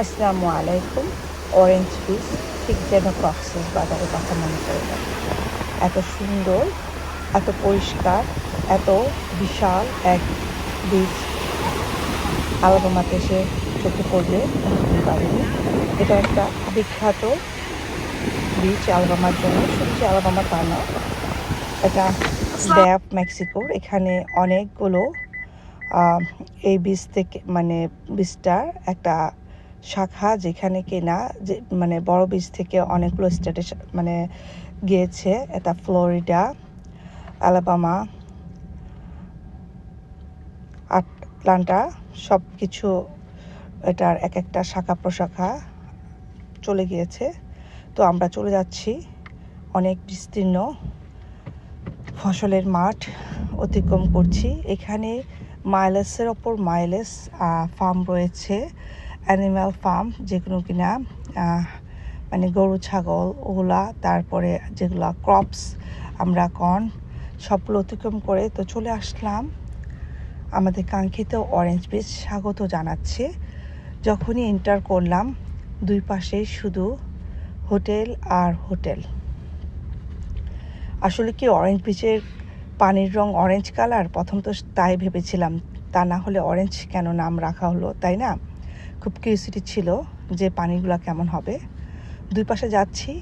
আসসালামু আলাইকুম orange piece ঠিক যেন কক্সেস বাজারের কথা মনে না এত সুন্দর, এত পরিষ্কার, এত বিশাল এক বীজ আলাবামাতে এসে চোখে পড়বে পারিনি এটা একটা বিখ্যাত বিচ আলবামার জন্য শুধু যে আলবামা তা না এটা ব্যাপ মেক্সিকোর, এখানে অনেকগুলো এই বীজ থেকে মানে বীজটার একটা শাখা যেখানে কিনা, যে মানে বড় বীজ থেকে অনেকগুলো স্টেটে মানে গিয়েছে, এটা ফ্লোরিডা, আলাবামা, আটলান্টা সব কিছু এটার এক একটা শাখা প্রশাখা চলে গিয়েছে। তো আমরা চলে যাচ্ছি অনেক বিস্তীর্ণ ফসলের মাঠ অতিক্রম করছি। এখানে মাইলেসের ওপর মাইলেস ফার্ম রয়েছে। অ্যানিম্যাল ফার্ম যেগুলো কিনা মানে গরু, ছাগল, ওগুলা, তারপরে যেগুলা ক্রপস আমরা কর্ন সবগুলো অতিক্রম করে তো চলে আসলাম। আমাদের কাঙ্ক্ষিত অরেঞ্জ বীজ স্বাগত জানাচ্ছে। যখনই এন্টার করলাম, দুই পাশে শুধু হোটেল আর হোটেল। আসলে কি অরেঞ্জ বিচের পানির রং অরেঞ্জ কালার প্রথম তো তাই ভেবেছিলাম, তা না হলে অরেঞ্জ কেন নাম রাখা হলো, তাই না? খুব কিউরিসিটি ছিল যে পানিগুলো কেমন হবে। দুই পাশে যাচ্ছি,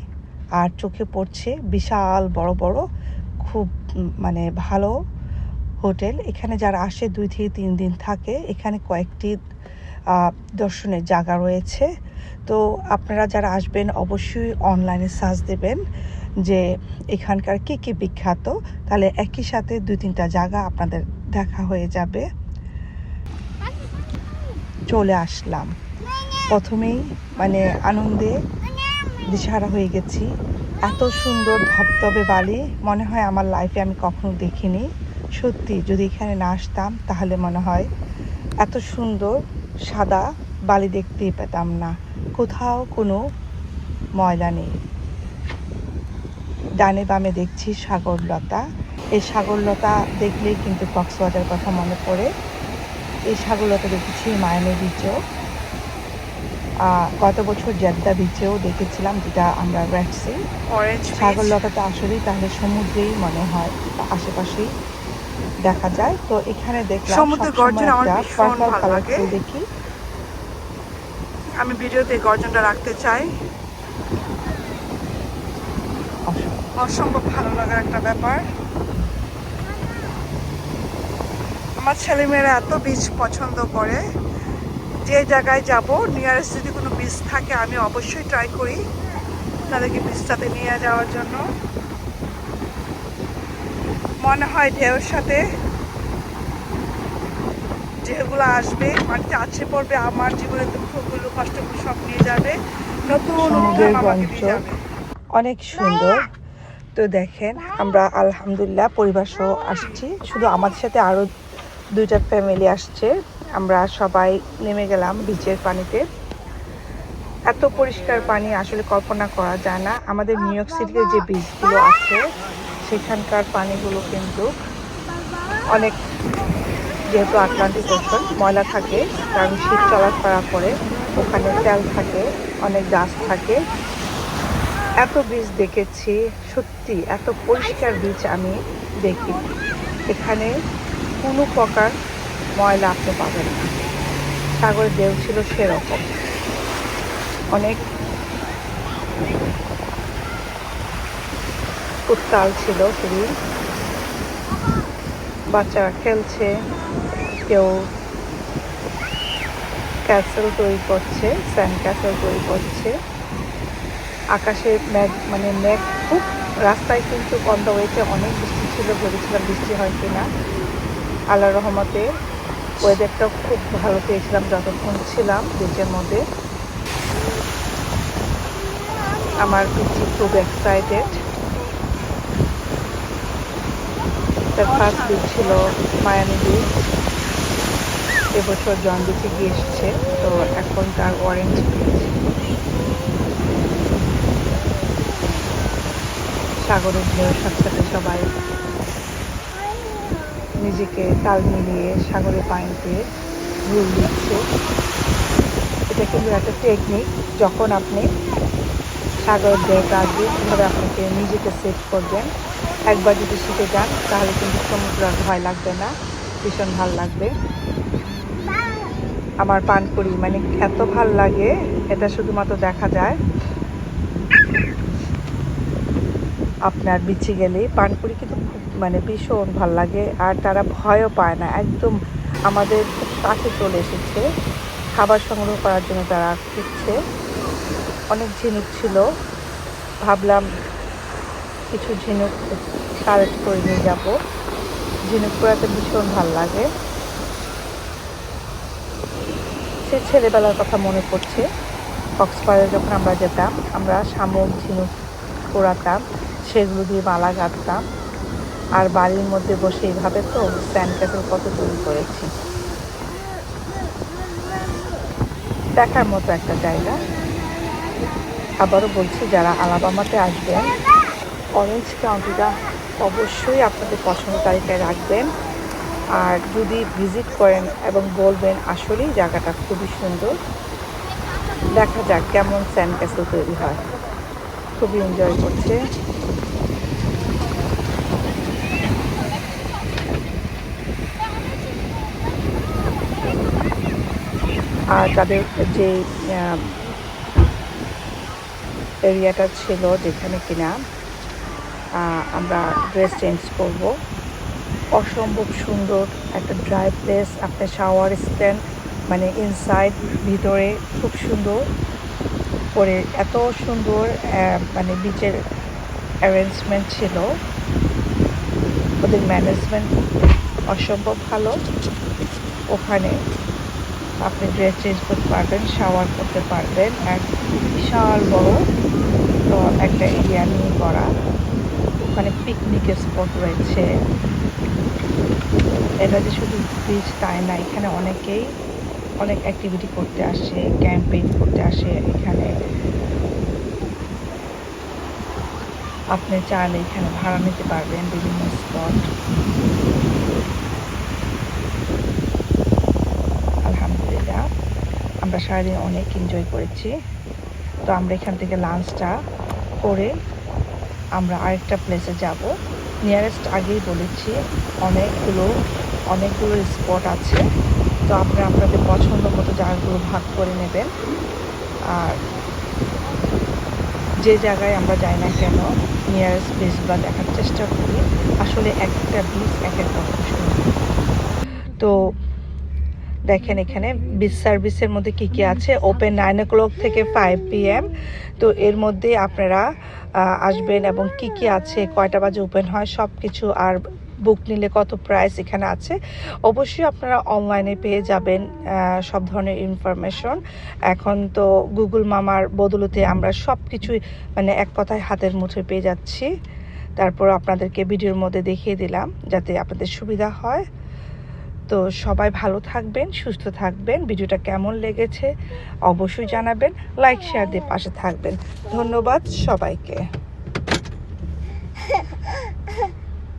আর চোখে পড়ছে বিশাল বড় বড়, খুব মানে ভালো হোটেল। এখানে যারা আসে দুই থেকে তিন দিন থাকে, এখানে কয়েকটি দর্শনের জায়গা রয়েছে। তো আপনারা যারা আসবেন, অবশ্যই অনলাইনে সার্চ দেবেন যে এখানকার কি কি বিখ্যাত। তাহলে একই সাথে দুই তিনটা জায়গা আপনাদের দেখা হয়ে যাবে। চলে আসলাম। প্রথমেই মানে আনন্দে দিশাহারা হয়ে গেছি। এত সুন্দর ধবধবে বালি, মনে হয় আমার লাইফে আমি কখনো দেখিনি। সত্যি, যদি এখানে না আসতাম, তাহলে মনে হয় এত সুন্দর সাদা বালি দেখতেই পেতাম না। কোথাও কোনো ময়লা নেই। ডানে বামে দেখছি সাগরলতা। এই সাগরলতা দেখলেই কিন্তু কক্সবাজার কথা মনে পড়ে। এই সাগরলতা দেখেছি মায়ামি বিচেও। গত বছর জেদ্দা বিচেও দেখেছিলাম যেটা আমরা রেডসি অরেঞ্জ সাগরলতাটা আসলেই তাহলে সমুদ্রেই মনে হয় আশেপাশেই দেখা যায়। তো এখানে দেখলাম সমুদ্রের গর্জন আমার ভীষণ ভালো লাগে। দেখি। আমি ভিডিওতে গর্জনটা রাখতে চাই। অসম্ভব ভালো লাগার একটা ব্যাপার। আমার ছেলেমেয়েরা এত বীজ পছন্দ করে যে জায়গায় যাব নিয়ারেস্ট যদি কোনো বীজ থাকে আমি অবশ্যই ট্রাই করি তাদেরকে বীজটাতে নিয়ে যাওয়ার জন্য। মনে হয় ঢেউর সাথে যেগুলো আসবে মাটিতে আছে পড়বে আমার জীবনের দুঃখগুলো কষ্টগুলো সব নিয়ে যাবে। নতুন অনেক সুন্দর। তো দেখেন আমরা আলহামদুলিল্লাহ পরিবার সহ আসছি। শুধু আমাদের সাথে আরও দুইটা ফ্যামিলি আসছে। আমরা সবাই নেমে গেলাম বিচের পানিতে। এত পরিষ্কার পানি আসলে কল্পনা করা যায় না। আমাদের নিউ ইয়র্ক সিটিতে যে বিচগুলো আছে, সেখানকার পানিগুলো কিন্তু অনেক যেহেতু আটলান্টিক ওশন, ময়লা থাকে, কারণ শীত চলা চলাফেরা করে, ওখানে তেল থাকে, অনেক গাছ থাকে। এত বীজ দেখেছি, সত্যি এত পরিষ্কার বীজ আমি দেখি। এখানে কোনো প্রকার ময়লা আপনি পাবেন না। সাগরের ঢেউ ছিল সেরকম। অনেক উত্তাল ছিল খুবই বাচ্চারা খেলছে, কেউ ক্যাসেল তৈরি করছে, স্যান্ড ক্যাসেল তৈরি করছে। আকাশে মেঘ মানে মেঘ খুব রাস্তায় কিন্তু বন্ধ হয়েছে, অনেক বৃষ্টি ছিল, ভেবেছিলাম বৃষ্টি হয় কিনা। আল্লাহ রহমতে ওয়েদারটাও খুব ভালো পেয়েছিলাম, যতক্ষণ ছিলাম বিচের মধ্যে। আমার পিচি খুব এক্সাইটেড ফার্স্ট বিচ ছিল মায়ামি বিচ এবছর জন বিচে গিয়ে এসছে, তো এখন তার অরেঞ্জ বিচ সাগরের ঢেউর সাথে সাথে সবাই নিজেকে তাল মিলিয়ে সাগরে পানিতে ভুল দিচ্ছে এটা কিন্তু একটা টেকনিক যখন আপনি সাগরের ঢেউটা আসবে কীভাবে আপনাকে নিজেকে সেভ করবেন, একবার যদি শিখে যান, তাহলে কিন্তু সমুদ্র ভয় লাগবে না, ভীষণ ভালো লাগবে। আমার পানপুরি মানে এত ভালো লাগে, এটা শুধুমাত্র দেখা যায়। আপনার বিচে গেলে পানপুরি কিন্তু মানে ভীষণ ভালো লাগে আর তারা ভয়ও পায় না। একদম আমাদের কাছে চলে এসেছে। খাবার সংগ্রহ করার জন্য তারা খুঁজছে অনেক ঝিনুক ছিল। ভাবলাম কিছু ঝিনুক কালেক্ট করে নিয়ে যাব। ঝিনুক পোড়াতে ভীষণ ভালো লাগে। সে ছেলেবেলার কথা মনে পড়ছে। কক্সবাজারে যখন আমরা যেতাম, আমরা শামুক ঝিনুক পোড়াতাম, সেগুলো দিয়ে মালা গাঁথতাম। আর বাড়ির মধ্যে বসে এইভাবে তো স্যান্ড ক্যাসেল কত তৈরি করেছি। দেখার মতো একটা জায়গা। আবারও বলছি, যারা আলাবামাতে আসবেন অরেঞ্জ কাউন্টিটা অবশ্যই আপনাদের পছন্দ তালিকায় রাখবেন। আর যদি ভিজিট করেন এবং বলবেন আসলেই জায়গাটা খুবই সুন্দর, দেখা যাক কেমন স্যান্ড ক্যাসেল তৈরি হয়। খুবই এনজয় করছে। আর তাদের যে এরিয়াটা ছিল যেখানে কিনা আমরা ড্রেস চেঞ্জ করব। অসম্ভব সুন্দর একটা ড্রাই প্লেস আপনার শাওয়ার স্ট্যান্ড মানে ইনসাইড ভিতরে খুব সুন্দর করে এত সুন্দর মানে বিচের অ্যারেঞ্জমেন্ট ছিল। ওদের ম্যানেজমেন্ট অসম্ভব ভালো। ওখানে আপনি ড্রেস চেঞ্জ করতে পারবেন শাওয়ার করতে পারবেন। এক বিশাল বড়, তো একটা এরিয়া নিয়ে করা। ওখানে পিকনিকের স্পট রয়েছে। এটা যে শুধু বিচ তাই না, এখানে অনেকেই অনেক অ্যাক্টিভিটি করতে আসে ক্যাম্পেইন করতে আসে এখানে। আপনি চাইলে এখানে ভাড়া নিতে পারবেন বিভিন্ন স্পট আলহামদুলিল্লাহ আমরা সারাদিন অনেক এনজয় করেছি। তো আমরা এখান থেকে লাঞ্চটা করে আমরা আরেকটা প্লেসে যাব। নিয়ারেস্ট আগেই বলেছি, অনেকগুলো অনেকগুলো স্পট আছে। তো আপনারা আপনাদের পছন্দ মতো জায়গাগুলো ভাগ করে নেবেন। আর যে জায়গায় আমরা যাই না কেন নিয়ারেস্ট প্লেসগুলো দেখার চেষ্টা করি। আসলে এক একটা বিচ এক এক রকম সুন্দর। তো দেখেন এখানে বিচ সার্ভিসের মধ্যে কি কি আছে? ওপেন নাইন ও ক্লক থেকে ফাইভ পিএম তো এর মধ্যে আপনারা আসবেন এবং কি কি আছে, কয়টা বাজে ওপেন হয় সব কিছু আর বুক নিলে কত প্রাইস এখানে আছে। অবশ্যই আপনারা অনলাইনে পেয়ে যাবেন সব ধরনের ইনফরমেশন এখন তো গুগল মামার বদলতে আমরা সব কিছুই মানে এক কথায় হাতের মুঠোয় পেয়ে যাচ্ছি। তারপর আপনাদেরকে ভিডিওর মধ্যে দেখিয়ে দিলাম, যাতে আপনাদের সুবিধা হয়। তো সবাই ভালো থাকবেন, সুস্থ থাকবেন। ভিডিওটা কেমন লেগেছে অবশ্যই জানাবেন লাইক শেয়ার দিয়ে পাশে থাকবেন। ধন্যবাদ সবাইকে।